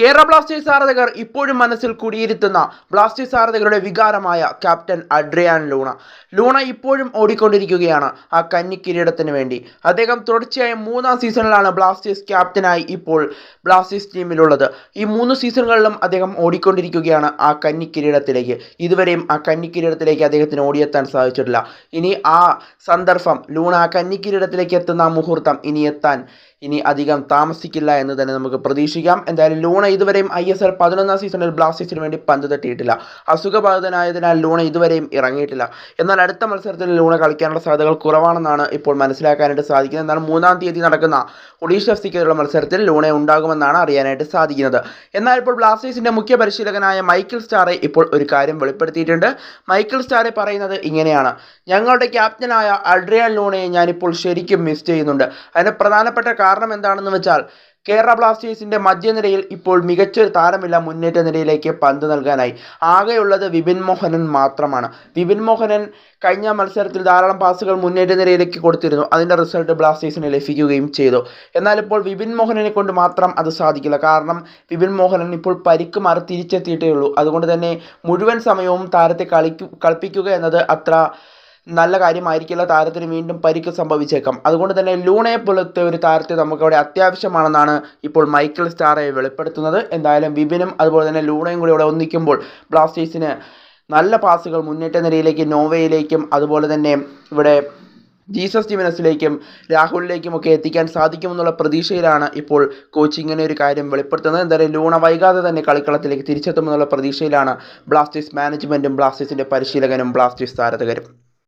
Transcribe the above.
Kerala Blasters ആരാധകർ ഇപ്പോഴും മനസ്സിൽ കുടിയിരുത്തുന്ന ബ്ലാസ്റ്റേഴ്സ് ആരാധകരുടെ വികാരമായ ക്യാപ്റ്റൻ അഡ്രിയാൻ ലൂണ. ലൂണ ഇപ്പോഴും ഓടിക്കൊണ്ടിരിക്കുകയാണ് ആ കന്നി കിരീടത്തിന് വേണ്ടി. അദ്ദേഹം തുടർച്ചയായ മൂന്നാം സീസണിലാണ് ബ്ലാസ്റ്റേഴ്സ് ക്യാപ്റ്റനായി ഇപ്പോൾ ബ്ലാസ്റ്റേഴ്സ് ടീമിലുള്ളത്. ഈ മൂന്ന് സീസണുകളിലും അദ്ദേഹം ഓടിക്കൊണ്ടിരിക്കുകയാണ് ആ കന്നി കിരീടത്തിലേക്ക്. ഇതുവരെയും ആ കന്നി കിരീടത്തിലേക്ക് അദ്ദേഹത്തിന് ഓടിയെത്താൻ സാധിച്ചിട്ടില്ല. ഇനി ആ സന്ദർഭം ലൂണ ആ കന്നി കിരീടത്തിലേക്ക് എത്തുന്ന മുഹൂർത്തം ഇനി എത്താൻ ഇനി അധികം താമസിക്കില്ല എന്ന് തന്നെ നമുക്ക് പ്രതീക്ഷിക്കാം. എന്തായാലും ലൂണ ഇതുവരെയും ഐ എസ് എൽ പതിനൊന്നാം സീസണിൽ ബ്ലാസ്റ്റേഴ്സിന് വേണ്ടി പന്ത് തട്ടിയിട്ടില്ല അസുഖബാധിതനായതിനാൽ ലൂണ ഇതുവരെയും ഇറങ്ങിയിട്ടില്ല. എന്നാൽ അടുത്ത മത്സരത്തിൽ ലൂണ കളിക്കാനുള്ള സാധ്യതകൾ കുറവാണെന്നാണ് ഇപ്പോൾ മനസ്സിലാക്കാനായിട്ട് സാധിക്കുന്നത്. എന്നാൽ മൂന്നാം തീയതി നടക്കുന്ന ഒഡീഷ എഫ് സിക്കെതിരെയുള്ള മത്സരത്തിൽ ലൂണ ഉണ്ടാകുമെന്നാണ് അറിയാനായിട്ട് സാധിക്കുന്നത്. എന്നാൽ ഇപ്പോൾ ബ്ലാസ്റ്റേഴ്സിന്റെ മുഖ്യ പരിശീലകനായ മൈക്കിൾ സ്റ്റാറെ ഇപ്പോൾ ഒരു കാര്യം വെളിപ്പെടുത്തിയിട്ടുണ്ട്. മൈക്കിൾ സ്റ്റാറെ പറയുന്നത് ഇങ്ങനെയാണ്. ഞങ്ങളുടെ ക്യാപ്റ്റനായ അഡ്രിയാൻ ലൂണയെ ഞാനിപ്പോൾ ശരിക്കും മിസ് ചെയ്യുന്നുണ്ട്. അതിന് പ്രധാനപ്പെട്ട കാരണം എന്താണെന്ന് വെച്ചാൽ കേരള ബ്ലാസ്റ്റേഴ്സിന്റെ മധ്യനിരയിൽ ഇപ്പോൾ മികച്ചൊരു താരമില്ല മുന്നേറ്റ നിരയിലേക്ക് പന്ത് നൽകാനായി. ആകെയുള്ളത് വിപിൻ മോഹനൻ മാത്രമാണ്. വിപിൻ മോഹനൻ കഴിഞ്ഞ മത്സരത്തിൽ ധാരാളം പാസുകൾ മുന്നേറ്റ നിരയിലേക്ക് കൊടുത്തിരുന്നു. അതിന്റെ റിസൾട്ട് ബ്ലാസ്റ്റേഴ്സിന് ലഭിക്കുകയും ചെയ്തു. എന്നാൽ ഇപ്പോൾ വിപിൻ മോഹനനെ കൊണ്ട് മാത്രം അത് സാധിക്കില്ല. കാരണം വിപിൻ മോഹനൻ ഇപ്പോൾ പരിക്ക് മാറി തിരിച്ചെത്തിയിട്ടേ ഉള്ളൂ. അതുകൊണ്ട് തന്നെ മുഴുവൻ സമയവും താരത്തെ കളിക്കു കളിപ്പിക്കുക എന്നത് അത്ര നല്ല കാര്യമായിരിക്കില്ല താരത്തിന് വീണ്ടും പരിക്ക് സംഭവിച്ചേക്കാം. അതുകൊണ്ട് തന്നെ ലൂണയെ പോലത്തെ ഒരു താരത്തെ നമുക്കവിടെ അത്യാവശ്യമാണെന്നാണ് ഇപ്പോൾ മൈക്കിൾ സ്റ്റാറെ വെളിപ്പെടുത്തുന്നത്. എന്തായാലും വിപിനും അതുപോലെ തന്നെ ലൂണയും കൂടി ഇവിടെ ഒന്നിക്കുമ്പോൾ ബ്ലാസ്റ്റേഴ്സിന് നല്ല പാസുകൾ മുന്നേറ്റ നിരയിലേക്ക് നോവയിലേക്കും അതുപോലെ തന്നെ ഇവിടെ ജീസസ് ജിമിനസിലേക്കും രാഹുലിലേക്കും ഒക്കെ എത്തിക്കാൻ സാധിക്കുമെന്നുള്ള പ്രതീക്ഷയിലാണ് ഇപ്പോൾ കോച്ച് ഒരു കാര്യം വെളിപ്പെടുത്തുന്നത്. എന്തായാലും ലൂണ വൈകാതെ തന്നെ കളിക്കളത്തിലേക്ക് തിരിച്ചെത്തുമെന്നുള്ള പ്രതീക്ഷയിലാണ് ബ്ലാസ്റ്റേഴ്സ് മാനേജ്മെന്റും ബ്ലാസ്റ്റേഴ്സിന്റെ പരിശീലകനും ബ്ലാസ്റ്റേഴ്സ് ആരാധകരും.